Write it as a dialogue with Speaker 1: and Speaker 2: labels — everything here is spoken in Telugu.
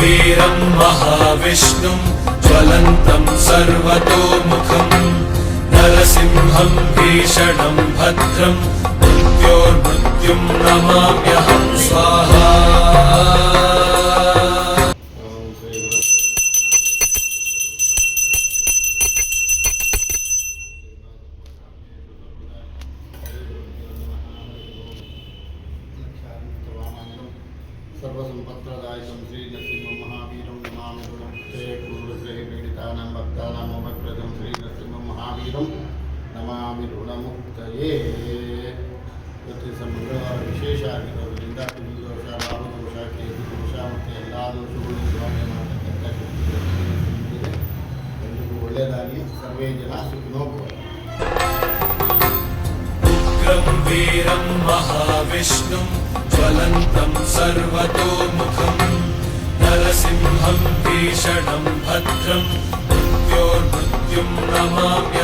Speaker 1: वीरं महाविष्णुं ज्वलन्तं सर्वतोमुखम् नरसिंहं भीषणं भद्रं मृत्योर्मृत्युं नमाम्यहं स्वाहा
Speaker 2: సర్వసంపత్రదాయకం శ్రీ నరసింహం మహావీరం నమామి గుణం శ్రీ గురుశ్రీ పీడితానాం భక్తానాం ఉపప్రదం శ్రీ నరసింహం మహావీరం నమామి రుణముక్తయే ಪ್ರತಿ ಮಂಗಳವಾರ ವಿಶೇಷ ಆಗಿರೋದ್ರಿಂದ ಪಿತೃದೋಷ ಬಾಹುದೋಷ ಕೇತು ದೋಷ ಮತ್ತು ಎಲ್ಲ ದೋಷಗಳು ನಿವಾರಣೆ ಮಾಡತಕ್ಕಂಥ ಶಕ್ತಿ ಇದೆ. ಎಲ್ರಿಗೂ ಒಳ್ಳೆಯದಾಗಿ ಸರ್ವೇ ಜನ ಸುಖಿನೋ ಭವಂತು.
Speaker 1: उग्रं वीरं महाविष्णुं ज्वलन्तं सर्वतोमुखम् नरसिंहं भीषणं भद्रं मृत्योर्मृत्युं नमाम्यहं स्वाहा